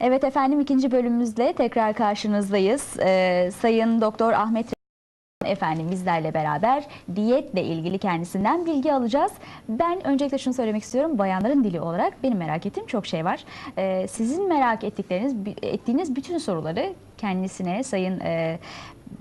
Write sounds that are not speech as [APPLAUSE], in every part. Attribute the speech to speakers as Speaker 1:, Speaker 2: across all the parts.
Speaker 1: Evet efendim ikinci bölümümüzle tekrar karşınızdayız. Ee, Sayın Doktor Ahmet efendim bizlerle beraber diyetle ilgili kendisinden bilgi alacağız. Ben öncelikle şunu söylemek istiyorum. Bayanların dili olarak benim merak ettiğim çok şey var. Ee, sizin merak ettikleriniz, ettiğiniz bütün soruları kendisine Sayın e,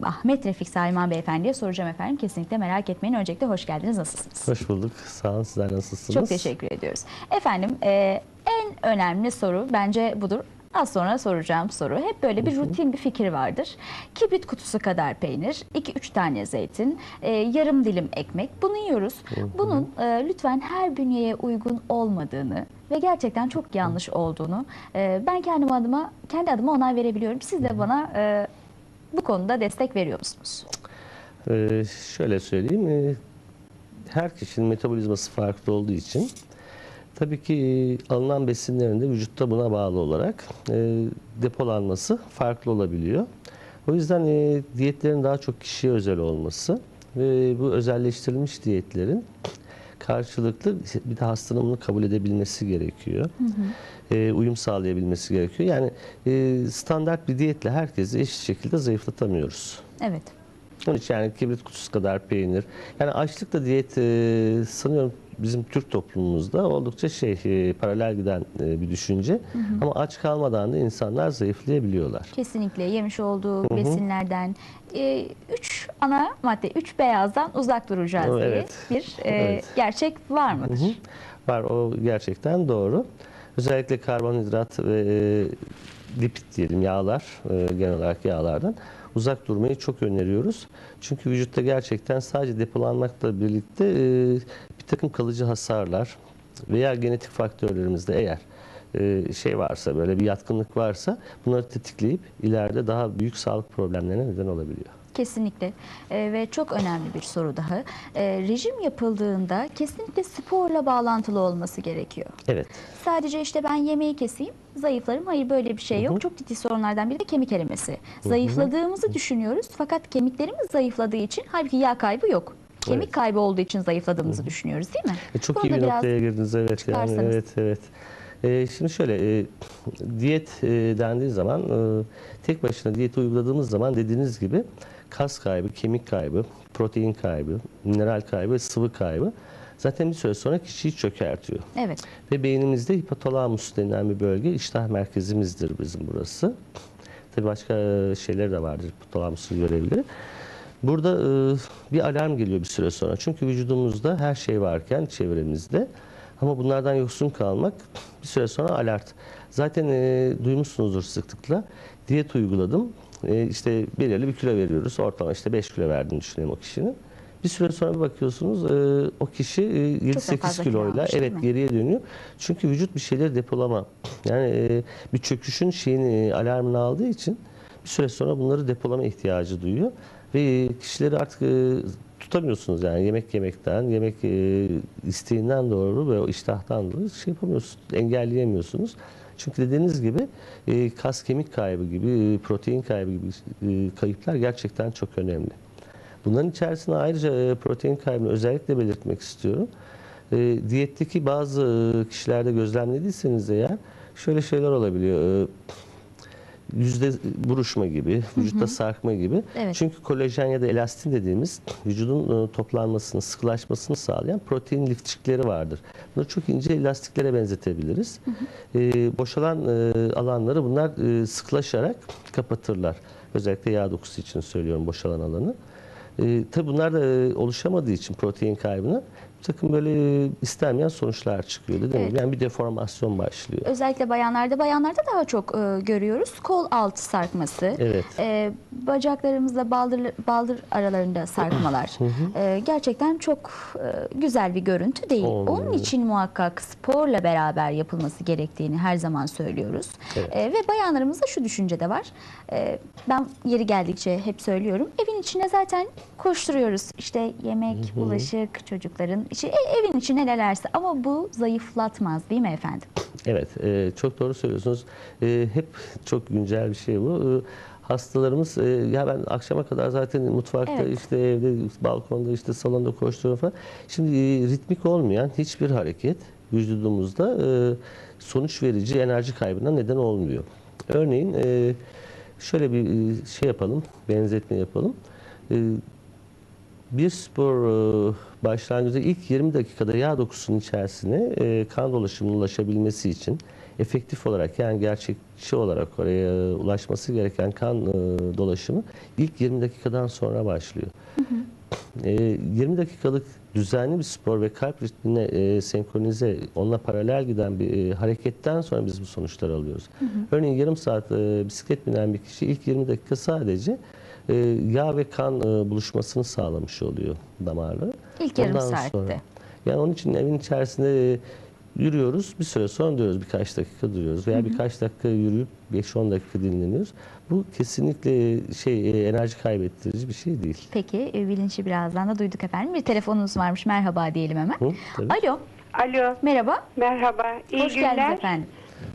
Speaker 1: Ahmet Refik Sayman Beyefendi'ye soracağım efendim. Kesinlikle merak etmeyin. Öncelikle hoş geldiniz. Nasılsınız?
Speaker 2: Hoş bulduk. Sağ olun. Sizler nasılsınız?
Speaker 1: Çok teşekkür ediyoruz. Efendim e, en önemli soru bence budur. Az sonra soracağım soru. Hep böyle bir rutin bir fikir vardır. Kibrit kutusu kadar peynir, 2-3 tane zeytin, e, yarım dilim ekmek. Bunu yiyoruz. Bunun e, lütfen her bünyeye uygun olmadığını ve gerçekten çok yanlış olduğunu e, ben kendim adıma kendi adıma onay verebiliyorum. Siz de bana e, bu konuda destek veriyor musunuz?
Speaker 2: Ee, şöyle söyleyeyim. ee, Her kişinin metabolizması farklı olduğu için tabii ki ee, alınan besinlerin de vücutta buna bağlı olarak ee, depolanması farklı olabiliyor. O yüzden ee, diyetlerin daha çok kişiye özel olması ve bu özelleştirilmiş diyetlerin karşılıklı bir de hastanın bunu kabul edebilmesi gerekiyor. Ee, uyum sağlayabilmesi gerekiyor. Yani ee, standart bir diyetle herkesi eşit şekilde zayıflatamıyoruz.
Speaker 1: Evet.
Speaker 2: Onun için yani kibrit kutusu kadar peynir. Yani açlıkla diyet e, sanıyorum bizim Türk toplumumuzda oldukça şey e, paralel giden e, bir düşünce. Ama aç kalmadan da insanlar zayıflayabiliyorlar.
Speaker 1: Kesinlikle yemiş olduğu besinlerden e, üç ana madde, üç beyazdan uzak duracağız diye
Speaker 2: Evet.
Speaker 1: bir e,
Speaker 2: Evet.
Speaker 1: gerçek var mıdır?
Speaker 2: Hı. Var o gerçekten doğru. Özellikle karbonhidrat ve e, lipid diyelim yağlar e, genel olarak yağlardan uzak durmayı çok öneriyoruz. Çünkü vücutta gerçekten sadece depolanmakla birlikte e, bir takım kalıcı hasarlar veya genetik faktörlerimizde eğer e, şey varsa böyle bir yatkınlık varsa bunları tetikleyip ileride daha büyük sağlık problemlerine neden olabiliyor.
Speaker 1: Kesinlikle E, ve çok önemli bir soru daha. E, rejim yapıldığında kesinlikle sporla bağlantılı olması gerekiyor.
Speaker 2: Evet.
Speaker 1: Sadece işte ben yemeği keseyim, zayıflarım. Hayır böyle bir şey yok. Çok ciddi sorunlardan biri de kemik erimesi. Zayıfladığımızı düşünüyoruz fakat kemiklerimiz zayıfladığı için halbuki yağ kaybı yok. Kemik
Speaker 2: Evet.
Speaker 1: kaybı olduğu için zayıfladığımızı düşünüyoruz değil mi?
Speaker 2: E, çok
Speaker 1: Bunu
Speaker 2: iyi bir noktaya girdiniz evet yani evet evet. E, şimdi şöyle e, diyet e, dendiği zaman e, tek başına diyeti uyguladığımız zaman dediğiniz gibi kas kaybı, kemik kaybı, protein kaybı, mineral kaybı, sıvı kaybı zaten bir süre sonra kişiyi çökertiyor.
Speaker 1: Evet.
Speaker 2: Ve beynimizde hipotalamus denilen bir bölge iştah merkezimizdir bizim burası. Tabii başka e, şeyler de vardır hipotalamusun görevleri. Burada e, bir alarm geliyor bir süre sonra. Çünkü vücudumuzda her şey varken çevremizde ama bunlardan yoksun kalmak bir süre sonra alert. Zaten e, duymuşsunuzdur sıklıkla. Diyet uyguladım. E, işte belirli bir kilo veriyoruz. Ortalama işte 5 kilo verdiğini düşünelim o kişinin. Bir süre sonra bir bakıyorsunuz e, o kişi e,
Speaker 1: Çok daha
Speaker 2: 7-8
Speaker 1: fazla kilo
Speaker 2: kiloyla
Speaker 1: almış,
Speaker 2: evet geriye dönüyor. Çünkü vücut bir şeyleri depolama. Yani e, bir çöküşün şeyini e, alarmını aldığı için bir süre sonra bunları depolama ihtiyacı duyuyor ve e, kişileri artık e, tutamıyorsunuz yani yemek yemekten, yemek e, isteğinden doğru ve o iştahtan dolayı şey yapamıyorsunuz, engelleyemiyorsunuz. Çünkü dediğiniz gibi e, kas kemik kaybı gibi, e, protein kaybı gibi e, kayıplar gerçekten çok önemli. Bunların içerisinde ayrıca e, protein kaybını özellikle belirtmek istiyorum. E, diyetteki bazı e, kişilerde gözlemlediyseniz eğer şöyle şeyler olabiliyor. E, yüzde buruşma gibi, vücutta sarkma gibi.
Speaker 1: Evet.
Speaker 2: Çünkü kolajen ya da elastin dediğimiz vücudun e, toplanmasını, sıkılaşmasını sağlayan protein lifçikleri vardır. Bunları çok ince elastiklere benzetebiliriz. E, boşalan e, alanları bunlar e, sıkılaşarak kapatırlar. Özellikle yağ dokusu için söylüyorum boşalan alanı. E, tabii bunlar da e, oluşamadığı için protein kaybına bir takım böyle istenmeyen sonuçlar çıkıyor. Değil mi?
Speaker 1: Evet.
Speaker 2: Yani bir deformasyon başlıyor.
Speaker 1: Özellikle bayanlarda, bayanlarda daha çok e, görüyoruz. Kol altı sarkması,
Speaker 2: Evet.
Speaker 1: e, bacaklarımızda baldır, baldır aralarında sarkmalar. [CLEARS THROAT] E, gerçekten çok e, güzel bir görüntü değil.
Speaker 2: Olmuyor.
Speaker 1: Onun için muhakkak sporla beraber yapılması gerektiğini her zaman söylüyoruz.
Speaker 2: Evet.
Speaker 1: E, ve bayanlarımızda şu düşünce de var. E, ben yeri geldikçe hep söylüyorum. Evin içine zaten koşturuyoruz. İşte yemek, bulaşık, çocukların işi, e, evin içine nelerse ama bu zayıflatmaz değil mi efendim?
Speaker 2: Evet, e, çok doğru söylüyorsunuz. E, hep çok güncel bir şey bu. E, hastalarımız, e, ya ben akşama kadar zaten mutfakta,
Speaker 1: Evet.
Speaker 2: işte evde, balkonda, işte salonda koşturuyorum falan. Şimdi e, ritmik olmayan hiçbir hareket vücudumuzda e, sonuç verici enerji kaybına neden olmuyor. Örneğin e, şöyle bir şey yapalım, benzetme yapalım. E, bir spor e, başlangıcında ilk 20 dakikada yağ dokusunun içerisine e, kan dolaşımının ulaşabilmesi için efektif olarak yani gerçekçi olarak oraya e, ulaşması gereken kan e, dolaşımı ilk 20 dakikadan sonra başlıyor. E, 20 dakikalık düzenli bir spor ve kalp ritmine e, senkronize, onunla paralel giden bir e, hareketten sonra biz bu sonuçları alıyoruz. Örneğin yarım saat e, bisiklet binen bir kişi ilk 20 dakika sadece e, yağ ve kan e, buluşmasını sağlamış oluyor damarları.
Speaker 1: İlk yarım
Speaker 2: Ondan
Speaker 1: saatte.
Speaker 2: sonra- yani onun için evin içerisinde e, yürüyoruz. Bir süre sonra diyoruz birkaç dakika duruyoruz veya birkaç dakika yürüyüp 5-10 dakika dinleniyoruz. Bu kesinlikle şey e, enerji kaybettirici bir şey değil.
Speaker 1: Peki e, bilinci birazdan da duyduk efendim. Bir telefonunuz varmış. Merhaba diyelim hemen.
Speaker 2: Hı, tabii.
Speaker 1: Alo.
Speaker 3: Alo,
Speaker 1: Merhaba.
Speaker 3: merhaba. İyi
Speaker 1: Hoş
Speaker 3: günler.
Speaker 1: geldiniz efendim.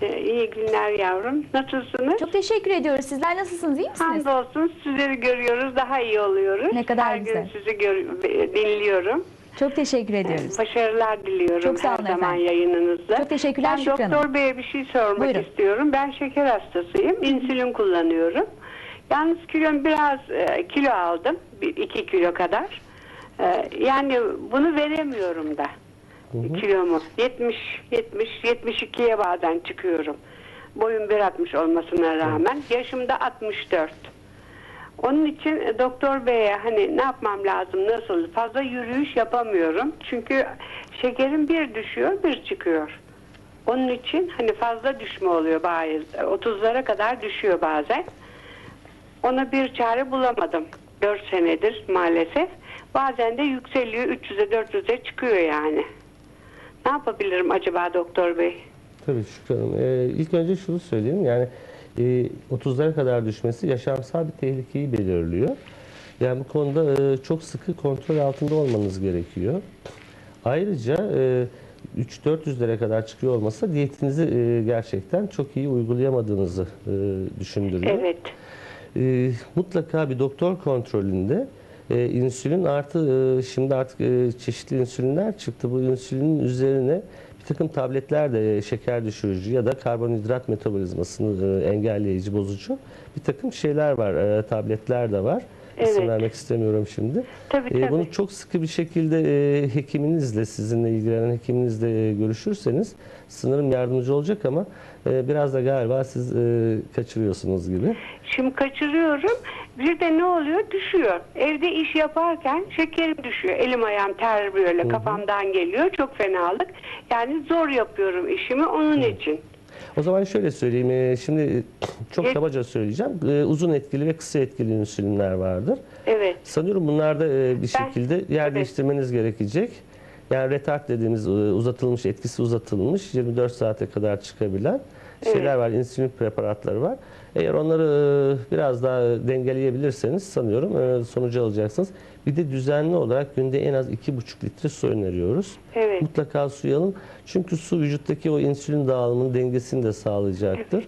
Speaker 3: Ee, iyi günler yavrum. Nasılsınız?
Speaker 1: Çok teşekkür ediyoruz. Sizler nasılsınız? İyi misiniz?
Speaker 3: Hamdolsun sizleri görüyoruz, daha iyi oluyoruz.
Speaker 1: Ne kadar
Speaker 3: Her
Speaker 1: güzel.
Speaker 3: gün sizi gör- dinliyorum.
Speaker 1: Çok teşekkür ediyoruz.
Speaker 3: Başarılar diliyorum
Speaker 1: Çok sağ
Speaker 3: her
Speaker 1: olun
Speaker 3: zaman
Speaker 1: efendim.
Speaker 3: yayınınızda.
Speaker 1: Çok teşekkürler
Speaker 3: ben
Speaker 1: Şükran
Speaker 3: doktor
Speaker 1: Hanım.
Speaker 3: Bey'e bir şey sormak
Speaker 1: Buyurun.
Speaker 3: istiyorum. Ben şeker hastasıyım. İnsülin kullanıyorum. Yalnız kilom biraz e, kilo aldım. 2 kilo kadar. E, yani bunu veremiyorum da. Kilomu. 70, 70, 72'ye bazen çıkıyorum. Boyum 1.60 olmasına rağmen. Yaşım da 64. Onun için e, doktor beye hani ne yapmam lazım, nasıl? Fazla yürüyüş yapamıyorum. Çünkü şekerim bir düşüyor, bir çıkıyor. Onun için hani fazla düşme oluyor bazı. 30'lara kadar düşüyor bazen. Ona bir çare bulamadım. 4 senedir maalesef. Bazen de yükseliyor 300'e 400'e çıkıyor yani. Ne yapabilirim acaba doktor bey?
Speaker 2: Tabii Şükran Hanım. Ee, ilk önce şunu söyleyeyim. Yani e, 30'lara kadar düşmesi yaşamsal bir tehlikeyi belirliyor. Yani bu konuda e, çok sıkı kontrol altında olmanız gerekiyor. Ayrıca e, 3-400'lere kadar çıkıyor olmasa diyetinizi e, gerçekten çok iyi uygulayamadığınızı e, düşündürüyor.
Speaker 3: Evet.
Speaker 2: E, mutlaka bir doktor kontrolünde e, insülin artı e, şimdi artık e, çeşitli insülinler çıktı. Bu insülinin üzerine bir takım tabletler de e, şeker düşürücü ya da karbonhidrat metabolizmasını e, engelleyici, bozucu bir takım şeyler var. E, tabletler de var. İsim
Speaker 3: Evet.
Speaker 2: vermek istemiyorum şimdi.
Speaker 3: Tabii,
Speaker 2: E,
Speaker 3: tabii.
Speaker 2: bunu çok sıkı bir şekilde e, hekiminizle, sizinle ilgilenen hekiminizle e, görüşürseniz sanırım yardımcı olacak ama e, biraz da galiba siz kaçırıyorsunuz gibi.
Speaker 3: Şimdi kaçırıyorum. Bir de ne oluyor? Düşüyor. Evde iş yaparken şekerim düşüyor. Elim ayağım ter böyle kafamdan geliyor. Çok fenalık. Yani zor yapıyorum işimi onun için.
Speaker 2: O zaman şöyle söyleyeyim. e, Şimdi çok
Speaker 3: Ge-
Speaker 2: kabaca söyleyeceğim. E, Uzun etkili ve kısa etkili insülinler vardır.
Speaker 3: Evet.
Speaker 2: Sanıyorum bunlarda e, bir
Speaker 3: Ben-
Speaker 2: şekilde yer
Speaker 3: evet.
Speaker 2: değiştirmeniz gerekecek. Yani retard dediğimiz uzatılmış, etkisi uzatılmış 24 saate kadar çıkabilen şeyler var. insülin preparatları var. Eğer onları biraz daha dengeleyebilirseniz sanıyorum sonucu alacaksınız. Bir de düzenli olarak günde en az 2,5 litre su öneriyoruz.
Speaker 3: Evet.
Speaker 2: Mutlaka suyu alın. Çünkü su vücuttaki o insülin dağılımının dengesini de sağlayacaktır.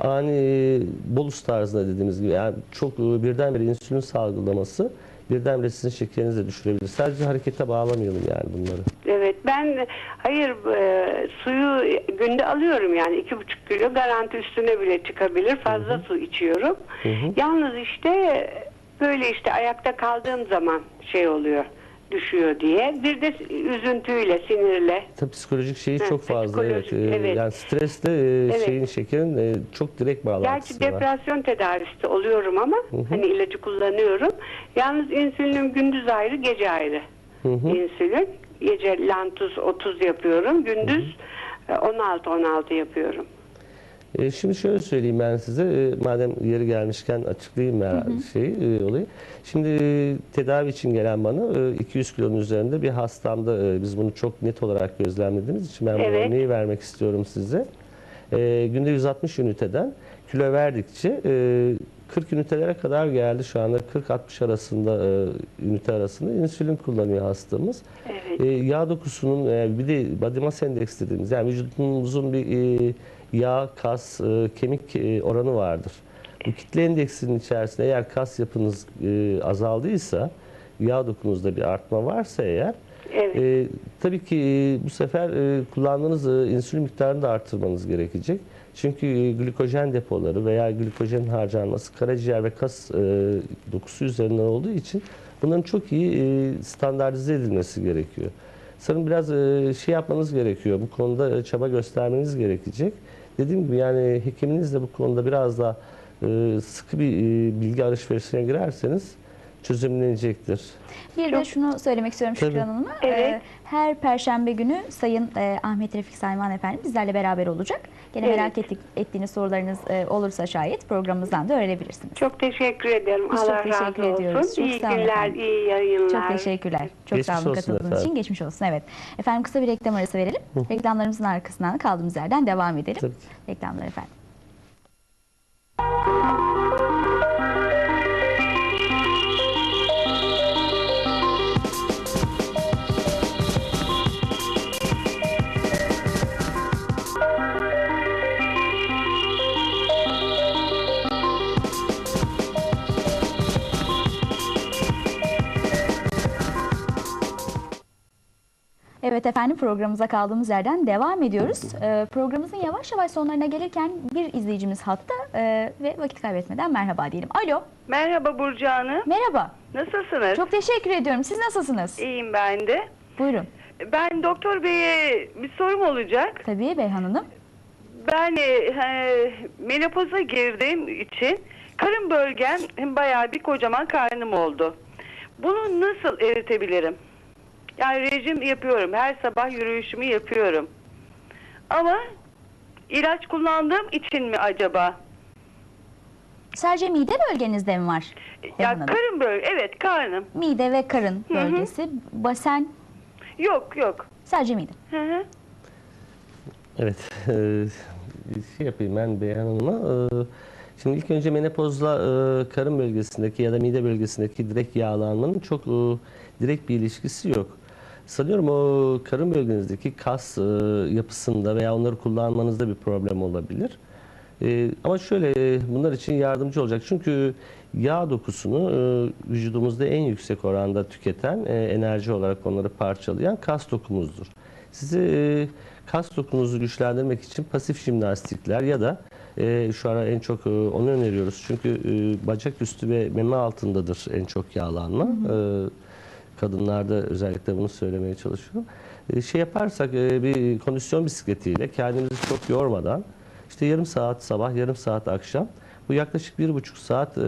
Speaker 2: Ani e, bolus tarzında dediğimiz gibi yani çok e, birdenbire insülin salgılaması birdenbire sizin şekerinizi de düşürebilir. Sadece harekete bağlamayalım yani bunları.
Speaker 3: Evet ben hayır e, suyu günde alıyorum yani iki buçuk kilo garanti üstüne bile çıkabilir fazla su içiyorum. Yalnız işte böyle işte ayakta kaldığım zaman şey oluyor düşüyor diye bir de üzüntüyle sinirle
Speaker 2: Tabii psikolojik şeyi
Speaker 3: Hı,
Speaker 2: çok fazla. Evet. E,
Speaker 3: evet.
Speaker 2: Yani stresle e,
Speaker 3: Evet.
Speaker 2: şeyin şekerin e, çok direkt
Speaker 3: Gerçi
Speaker 2: bağlantısı var.
Speaker 3: depresyon tedavisi oluyorum ama hani ilacı kullanıyorum. Yalnız insülinim gündüz ayrı, gece ayrı. İnsülin. Gece lantuz 30 yapıyorum. Gündüz 16-16 yapıyorum.
Speaker 2: E, şimdi şöyle söyleyeyim ben size, e, madem yeri gelmişken açıklayayım ben şeyi, e, olayı. Şimdi e, tedavi için gelen bana e, 200 kilonun üzerinde bir hastamda e, biz bunu çok net olarak gözlemlediğimiz için ben bu
Speaker 3: Evet.
Speaker 2: örneği vermek istiyorum size. E, günde 160 üniteden kilo verdikçe e, 40 ünitelere kadar geldi şu anda 40-60 arasında e, ünite arasında insülin kullanıyor hastamız.
Speaker 3: Evet.
Speaker 2: E, yağ dokusunun e, bir de body mass index dediğimiz yani vücudumuzun bir e, yağ, kas, e, kemik e, oranı vardır. Bu kitle endeksinin içerisinde eğer kas yapınız e, azaldıysa, yağ dokunuzda bir artma varsa eğer
Speaker 3: Evet.
Speaker 2: e, tabii ki e, bu sefer e, kullandığınız e, insülin miktarını da artırmanız gerekecek. Çünkü e, glikojen depoları veya glikojen harcanması karaciğer ve kas e, dokusu üzerinden olduğu için bunların çok iyi e, standartize edilmesi gerekiyor. Sanırım biraz e, şey yapmanız gerekiyor. Bu konuda e, çaba göstermeniz gerekecek. Dediğim gibi yani hekiminiz de bu konuda biraz daha e, sıkı bir e, bilgi alışverişine girerseniz çözümlenecektir.
Speaker 1: Bir de
Speaker 3: Çok-
Speaker 1: şunu söylemek istiyorum
Speaker 2: Tabii.
Speaker 1: Şükran Hanım'a.
Speaker 3: Evet.
Speaker 1: Ee, her perşembe günü Sayın e, Ahmet Refik Sayman Efendi bizlerle beraber olacak. Gene
Speaker 3: Evet.
Speaker 1: merak ettik, ettiğiniz sorularınız e, olursa şayet programımızdan da öğrenebilirsiniz.
Speaker 3: Çok teşekkür ederim.
Speaker 1: Biz çok
Speaker 3: Allah
Speaker 1: teşekkür
Speaker 3: razı olsun.
Speaker 1: ediyoruz. Çok
Speaker 3: iyi günler,
Speaker 1: efendim.
Speaker 3: iyi yayınlar.
Speaker 1: Çok teşekkürler. Çok
Speaker 2: Geçmiş
Speaker 1: sağ olun katıldığınız
Speaker 2: efendim.
Speaker 1: için. Geçmiş olsun. Evet. Efendim kısa bir reklam arası verelim. Reklamlarımızın arkasından kaldığımız yerden devam edelim.
Speaker 2: Tabii.
Speaker 1: Reklamlar efendim. Evet efendim programımıza kaldığımız yerden devam ediyoruz. Ee, programımızın yavaş yavaş sonlarına gelirken bir izleyicimiz hatta e, ve vakit kaybetmeden merhaba diyelim. Alo,
Speaker 4: Merhaba Burcu Hanım.
Speaker 1: merhaba.
Speaker 4: Nasılsınız?
Speaker 1: Çok teşekkür ediyorum. Siz nasılsınız?
Speaker 4: iyiyim ben de.
Speaker 1: Buyurun.
Speaker 4: Ben doktor beye bir sorum olacak.
Speaker 1: Tabii Beyhan Hanım.
Speaker 4: Ben e, menopoza girdiğim için karın bölgem bayağı bir kocaman karnım oldu. Bunu nasıl eritebilirim? Yani rejim yapıyorum. Her sabah yürüyüşümü yapıyorum. Ama ilaç kullandığım için mi acaba?
Speaker 1: Sadece mide bölgenizde mi var?
Speaker 4: Ya
Speaker 1: Hanım?
Speaker 4: karın bölge, evet karnım.
Speaker 1: Mide ve karın
Speaker 4: hı.
Speaker 1: bölgesi, basen
Speaker 4: Yok yok.
Speaker 1: sadece mide.
Speaker 4: Hı hı.
Speaker 2: Evet, eee, şey yapayım ben Beyhan Hanım'a. Eee, Şimdi ilk önce menopozla eee, karın bölgesindeki ya da mide bölgesindeki direkt yağlanmanın çok eee, direkt bir ilişkisi yok. Sanıyorum o karın bölgenizdeki kas eee, yapısında veya onları kullanmanızda bir problem olabilir. Ee, ama şöyle e, bunlar için yardımcı olacak. Çünkü yağ dokusunu e, vücudumuzda en yüksek oranda tüketen, e, enerji olarak onları parçalayan kas dokumuzdur. Size e, kas dokunuzu güçlendirmek için pasif jimnastikler ya da e, şu ara en çok e, onu öneriyoruz. Çünkü e, bacak üstü ve meme altındadır en çok yağlanma. E, kadınlarda özellikle bunu söylemeye çalışıyorum. E, şey yaparsak e, bir kondisyon bisikletiyle kendimizi çok yormadan işte yarım saat sabah, yarım saat akşam. Bu yaklaşık bir buçuk saat e,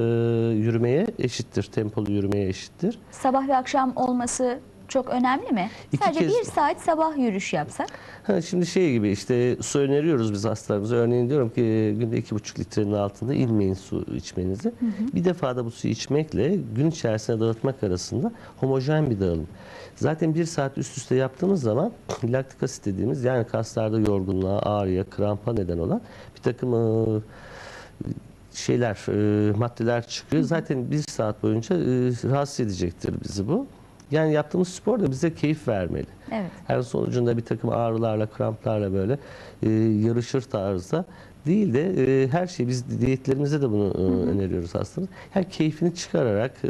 Speaker 2: yürümeye eşittir, tempolu yürümeye eşittir.
Speaker 1: Sabah ve akşam olması çok önemli mi?
Speaker 2: İki
Speaker 1: Sadece
Speaker 2: kez-
Speaker 1: bir saat sabah yürüyüş yapsak.
Speaker 2: Ha, şimdi şey gibi işte su öneriyoruz biz hastalarımıza. Örneğin diyorum ki günde iki buçuk litrenin altında inmeyin su içmenizi. Bir defa da bu suyu içmekle gün içerisinde dağıtmak arasında homojen bir dağılım. Zaten bir saat üst üste yaptığımız zaman [CLEARS THROAT] laktik asit dediğimiz yani kaslarda yorgunluğa, ağrıya, krampa neden olan bir takım e, şeyler, e, maddeler çıkıyor. Zaten bir saat boyunca e, rahatsız edecektir bizi bu. Yani yaptığımız spor da bize keyif vermeli.
Speaker 1: Evet.
Speaker 2: Her sonucunda bir takım ağrılarla, kramplarla böyle e, yarışır tarzda değil de e, her şey biz diyetlerimizde de bunu e, öneriyoruz aslında. Yani keyfini çıkararak e,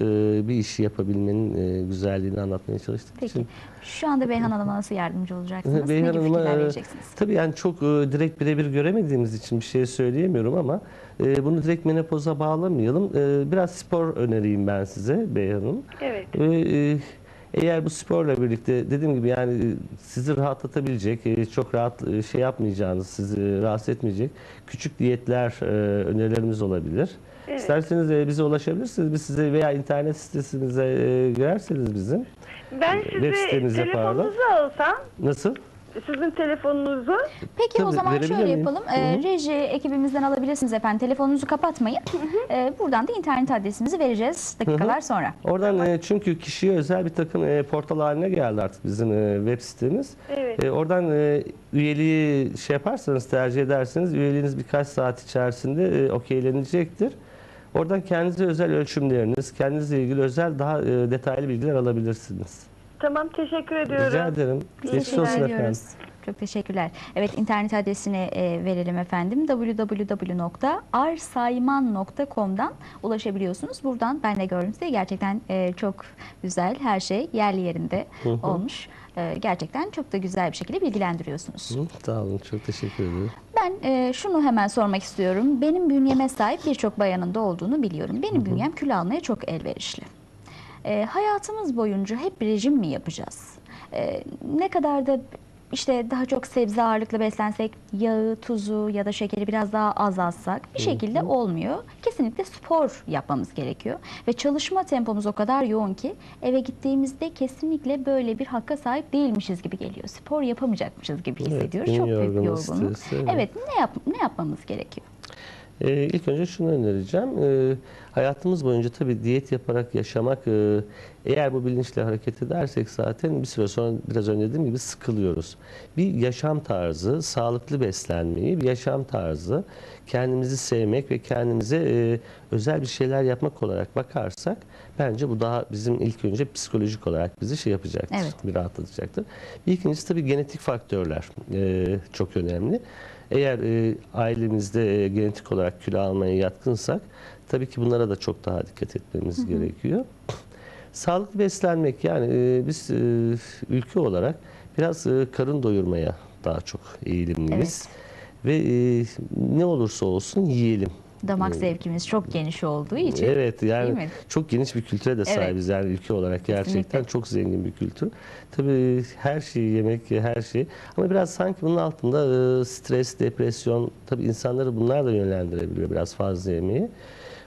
Speaker 2: bir işi yapabilmenin e, güzelliğini anlatmaya çalıştık.
Speaker 1: Peki.
Speaker 2: için.
Speaker 1: Şu anda Beyhan Hanım'a nasıl yardımcı olacaksınız?
Speaker 2: Beyhan
Speaker 1: ne gibi
Speaker 2: Hanım'a,
Speaker 1: fikirler
Speaker 2: e,
Speaker 1: vereceksiniz?
Speaker 2: Tabii yani çok e, direkt birebir göremediğimiz için bir şey söyleyemiyorum ama e, bunu direkt menopoza bağlamayalım. E, biraz spor önereyim ben size Beyhan Hanım.
Speaker 4: Evet.
Speaker 2: Ve e, eğer bu sporla birlikte dediğim gibi yani e, sizi rahatlatabilecek, e, çok rahat e, şey yapmayacağınız, sizi rahatsız etmeyecek küçük diyetler önerilerimiz olabilir.
Speaker 4: Evet.
Speaker 2: İsterseniz bize ulaşabilirsiniz. Biz size veya internet sitesinize e, girerseniz bizim.
Speaker 4: Ben
Speaker 2: Web
Speaker 4: size
Speaker 2: sitemize
Speaker 4: telefonunuzu alsam,
Speaker 2: Nasıl?
Speaker 4: Sizin telefonunuzu
Speaker 1: Peki o
Speaker 2: Tabii,
Speaker 1: zaman
Speaker 2: verebilir
Speaker 1: şöyle
Speaker 2: miyim?
Speaker 1: yapalım.
Speaker 2: Hı.
Speaker 1: reji ekibimizden alabilirsiniz efendim. Telefonunuzu kapatmayın. Ee, buradan da internet adresimizi vereceğiz dakikalar sonra.
Speaker 2: Oradan e, çünkü kişiye özel bir takım e, portal haline geldi artık bizim e, web sitemiz.
Speaker 4: Evet.
Speaker 2: E, oradan e, üyeliği şey yaparsanız tercih ederseniz üyeliğiniz birkaç saat içerisinde e, okeylenecektir. Oradan kendinize özel ölçümleriniz, kendinizle ilgili özel daha e, detaylı bilgiler alabilirsiniz.
Speaker 4: Tamam teşekkür ediyorum.
Speaker 2: Rica ederim. Geçmiş
Speaker 1: Teşekkür
Speaker 2: olsun efendim.
Speaker 1: Çok teşekkürler. Evet internet adresini e, verelim efendim. www.arsayman.com'dan ulaşabiliyorsunuz. Buradan ben de gördüm size gerçekten e, çok güzel her şey yerli yerinde
Speaker 2: hı.
Speaker 1: olmuş. E, gerçekten çok da güzel bir şekilde bilgilendiriyorsunuz.
Speaker 2: Hı, Sağ olun. Çok teşekkür ederim.
Speaker 1: Ben e, şunu hemen sormak istiyorum. Benim bünyeme sahip birçok bayanın da olduğunu biliyorum. Benim bünyem kilo almaya çok elverişli. E, hayatımız boyunca hep rejim mi yapacağız? E, ne kadar da işte daha çok sebze ağırlıklı beslensek, yağı, tuzu ya da şekeri biraz daha azaltsak bir şekilde olmuyor. Kesinlikle spor yapmamız gerekiyor. Ve çalışma tempomuz o kadar yoğun ki eve gittiğimizde kesinlikle böyle bir hakka sahip değilmişiz gibi geliyor. Spor yapamayacakmışız gibi
Speaker 2: Evet,
Speaker 1: hissediyoruz.
Speaker 2: gün
Speaker 1: çok büyük yorgunluk.
Speaker 2: stresi, evet.
Speaker 1: Evet, ne yap ne yapmamız gerekiyor?
Speaker 2: Ee, ilk önce şunu önereceğim. Ee, hayatımız boyunca tabii diyet yaparak yaşamak, e, eğer bu bilinçle hareket edersek zaten bir süre sonra biraz önce dediğim gibi sıkılıyoruz. Bir yaşam tarzı, sağlıklı beslenmeyi, bir yaşam tarzı, kendimizi sevmek ve kendimize e, özel bir şeyler yapmak olarak bakarsak bence bu daha bizim ilk önce psikolojik olarak bizi şey yapacaktır,
Speaker 1: Evet.
Speaker 2: bir rahatlatacaktır. Bir ikincisi tabii genetik faktörler e, çok önemli. Eğer e, ailemizde e, genetik olarak kilo almaya yatkınsak tabii ki bunlara da çok daha dikkat etmemiz gerekiyor. Sağlıklı beslenmek yani e, biz e, ülke olarak biraz e, karın doyurmaya daha çok eğilimliyiz. Ve e, ne olursa olsun yiyelim.
Speaker 1: Damak zevkimiz çok geniş olduğu için.
Speaker 2: Evet yani çok geniş bir kültüre de
Speaker 1: Evet.
Speaker 2: sahibiz yani ülke olarak gerçekten
Speaker 1: Kesinlikle.
Speaker 2: çok zengin bir kültür. Tabii her şeyi yemek her şey ama biraz sanki bunun altında e, stres, depresyon tabii insanları bunlar da yönlendirebiliyor biraz fazla yemeği.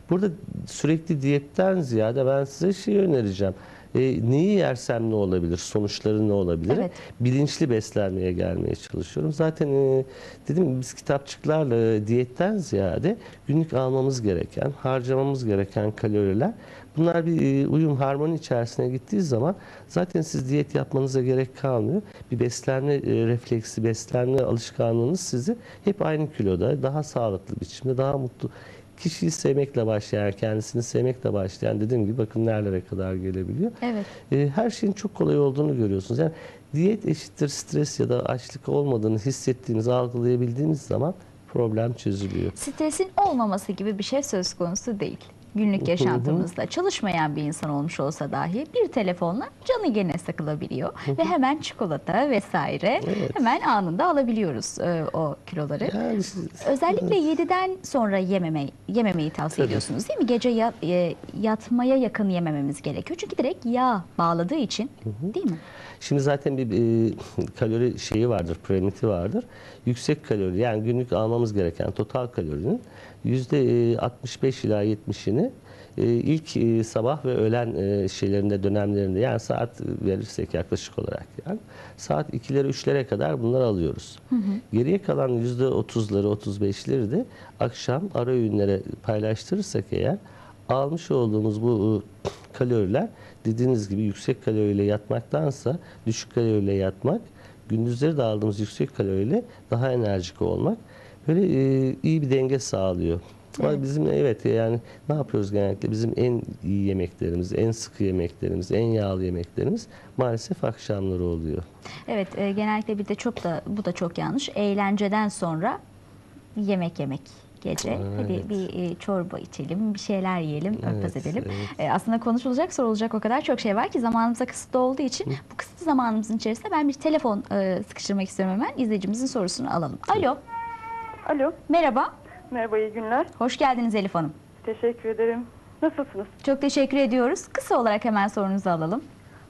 Speaker 2: Burada sürekli diyetten ziyade ben size şey önereceğim. E, neyi yersem ne olabilir? Sonuçları ne olabilir?
Speaker 1: Evet.
Speaker 2: Bilinçli beslenmeye gelmeye çalışıyorum. Zaten e, dedim biz kitapçıklarla e, diyetten ziyade günlük almamız gereken, harcamamız gereken kaloriler bunlar bir e, uyum, harmoni içerisine gittiği zaman zaten siz diyet yapmanıza gerek kalmıyor. Bir beslenme e, refleksi, beslenme alışkanlığınız sizi hep aynı kiloda, daha sağlıklı biçimde, daha mutlu kişiyi sevmekle başlayan, kendisini sevmekle başlayan dediğim gibi bakın nerelere kadar gelebiliyor.
Speaker 1: Evet.
Speaker 2: E, her şeyin çok kolay olduğunu görüyorsunuz. Yani diyet eşittir stres ya da açlık olmadığını hissettiğiniz, algılayabildiğiniz zaman problem çözülüyor.
Speaker 1: Stresin olmaması gibi bir şey söz konusu değil. Günlük yaşantımızda çalışmayan bir insan olmuş olsa dahi bir telefonla canı gene sıkılabiliyor ve hemen çikolata vesaire hemen anında alabiliyoruz e, o kiloları.
Speaker 2: Yani
Speaker 1: Özellikle 7'den sonra yememeyi, yememeyi tavsiye
Speaker 2: Tabii.
Speaker 1: ediyorsunuz değil mi? Gece ya- e, yatmaya yakın yemememiz gerekiyor. Çünkü direkt yağ bağladığı için değil mi?
Speaker 2: Şimdi zaten bir e, kalori şeyi vardır, piramidi vardır. Yüksek kalori yani günlük almamız gereken total kalorinin yüzde e, 65 ila 70'ini e, ilk e, sabah ve öğlen şeylerinde dönemlerinde yani saat verirsek yaklaşık olarak yani saat 2'lere 3'lere kadar bunları alıyoruz. Geriye kalan yüzde 30'ları 35'leri de akşam ara öğünlere paylaştırırsak eğer almış olduğumuz bu kaloriler dediğiniz gibi yüksek kaloriyle yatmaktansa düşük kaloriyle yatmak, gündüzleri de aldığımız yüksek kaloriyle daha enerjik olmak böyle e, iyi bir denge sağlıyor. Ama
Speaker 1: Evet.
Speaker 2: bizim evet yani ne yapıyoruz genellikle? Bizim en iyi yemeklerimiz, en sıkı yemeklerimiz, en yağlı yemeklerimiz maalesef akşamları oluyor.
Speaker 1: Evet, e, genellikle bir de çok da bu da çok yanlış. Eğlenceden sonra yemek yemek gece. Hadi
Speaker 2: Evet.
Speaker 1: bir e, çorba içelim, bir şeyler yiyelim, örtbas
Speaker 2: Evet,
Speaker 1: edelim.
Speaker 2: evet.
Speaker 1: E, aslında konuşulacak, sorulacak o kadar çok şey var ki zamanımıza kısıtlı olduğu için bu kısıtlı zamanımızın içerisinde ben bir telefon e, sıkıştırmak istiyorum hemen. İzleyicimizin sorusunu alalım. Alo,
Speaker 5: Alo,
Speaker 1: merhaba.
Speaker 5: merhaba iyi günler.
Speaker 1: Hoş geldiniz Elif Hanım.
Speaker 5: Teşekkür ederim. Nasılsınız?
Speaker 1: Çok teşekkür ediyoruz. Kısa olarak hemen sorunuzu alalım.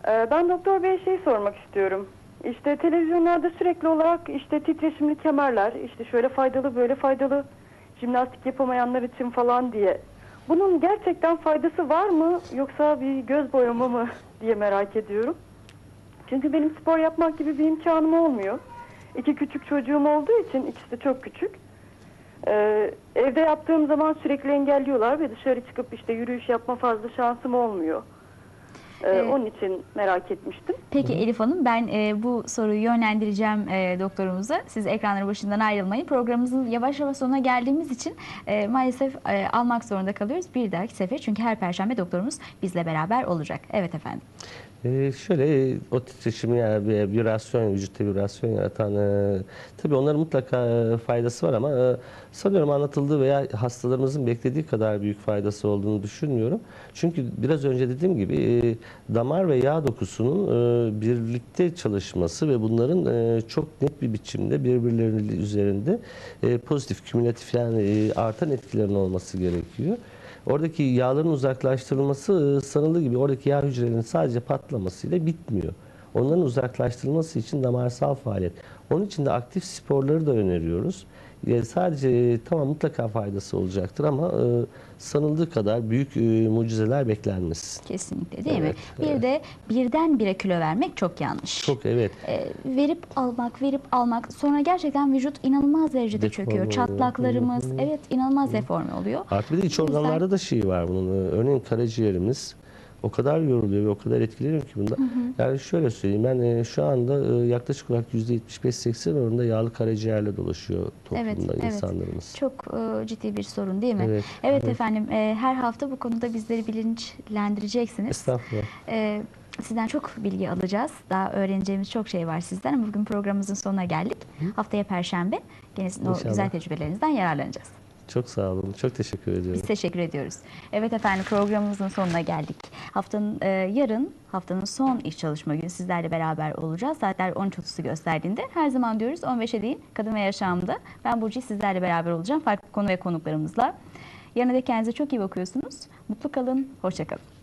Speaker 5: Ee, ben doktor beye şey sormak istiyorum. İşte televizyonlarda sürekli olarak işte titreşimli kemerler, işte şöyle faydalı böyle faydalı jimnastik yapamayanlar için falan diye. Bunun gerçekten faydası var mı yoksa bir göz boyama mı [LAUGHS] diye merak ediyorum. Çünkü benim spor yapmak gibi bir imkanım olmuyor. İki küçük çocuğum olduğu için ikisi de çok küçük. Ee, evde yaptığım zaman sürekli engelliyorlar ve dışarı çıkıp işte yürüyüş yapma fazla şansım olmuyor. Ee,
Speaker 1: Evet.
Speaker 5: Onun için merak etmiştim.
Speaker 1: Peki Elif Hanım ben e, bu soruyu yönlendireceğim e, doktorumuza. Siz ekranların başından ayrılmayın. Programımızın yavaş yavaş sonuna geldiğimiz için e, maalesef e, almak zorunda kalıyoruz bir dahaki sefer. Çünkü her perşembe doktorumuz bizle beraber olacak. Evet efendim.
Speaker 2: Ee, şöyle e, o titreşimi yani bir vibrasyon, vücutta vibrasyon yaratan e, tabii onların mutlaka e, faydası var ama e, sanıyorum anlatıldığı veya hastalarımızın beklediği kadar büyük faydası olduğunu düşünmüyorum. Çünkü biraz önce dediğim gibi e, damar ve yağ dokusunun e, birlikte çalışması ve bunların e, çok net bir biçimde birbirlerinin üzerinde e, pozitif, kümülatif yani e, artan etkilerin olması gerekiyor. Oradaki yağların uzaklaştırılması e, sanıldığı gibi oradaki yağ hücrelerinin sadece patlamasıyla bitmiyor. Onların uzaklaştırılması için damarsal faaliyet. Onun için de aktif sporları da öneriyoruz. E, Sadece e, tamam mutlaka faydası olacaktır ama e, sanıldığı kadar büyük e, mucizeler beklenmesin.
Speaker 1: Kesinlikle değil
Speaker 2: Evet,
Speaker 1: mi? Bir de birdenbire kilo vermek çok yanlış.
Speaker 2: Çok evet.
Speaker 1: Ee, verip almak, verip almak sonra gerçekten vücut inanılmaz derecede
Speaker 2: Deforme
Speaker 1: çöküyor.
Speaker 2: oluyor.
Speaker 1: Çatlaklarımız
Speaker 2: Hı hı.
Speaker 1: evet inanılmaz deforme oluyor.
Speaker 2: Artı bir de iç organlarda da şey var bunun. Ee, Örneğin karaciğerimiz o kadar yoruluyor ve o kadar etkileniyor ki bunda. Yani şöyle söyleyeyim ben e, şu anda e, yaklaşık olarak %75-80 oranında yağlı karaciğerle dolaşıyor toplumda
Speaker 1: Evet, evet.
Speaker 2: insanlarımız.
Speaker 1: Çok e, ciddi bir sorun değil mi?
Speaker 2: Evet,
Speaker 1: Evet,
Speaker 2: evet.
Speaker 1: efendim her hafta bu konuda bizleri bilinçlendireceksiniz.
Speaker 2: Estağfurullah.
Speaker 1: E, sizden çok bilgi alacağız. Daha öğreneceğimiz çok şey var sizden ama bugün programımızın sonuna geldik. Haftaya Perşembe gene o güzel tecrübelerinizden yararlanacağız.
Speaker 2: Çok sağ olun. Çok teşekkür ediyorum.
Speaker 1: Biz teşekkür ediyoruz. Evet efendim programımızın sonuna geldik. Haftanın e, yarın haftanın son iş çalışma günü sizlerle beraber olacağız. Saatler 13.30'u gösterdiğinde her zaman diyoruz 15'e değil kadın ve yaşamda. Ben Burcu sizlerle beraber olacağım farklı konu ve konuklarımızla. Yarına da kendinize çok iyi bakıyorsunuz. Mutlu kalın, hoşça kalın.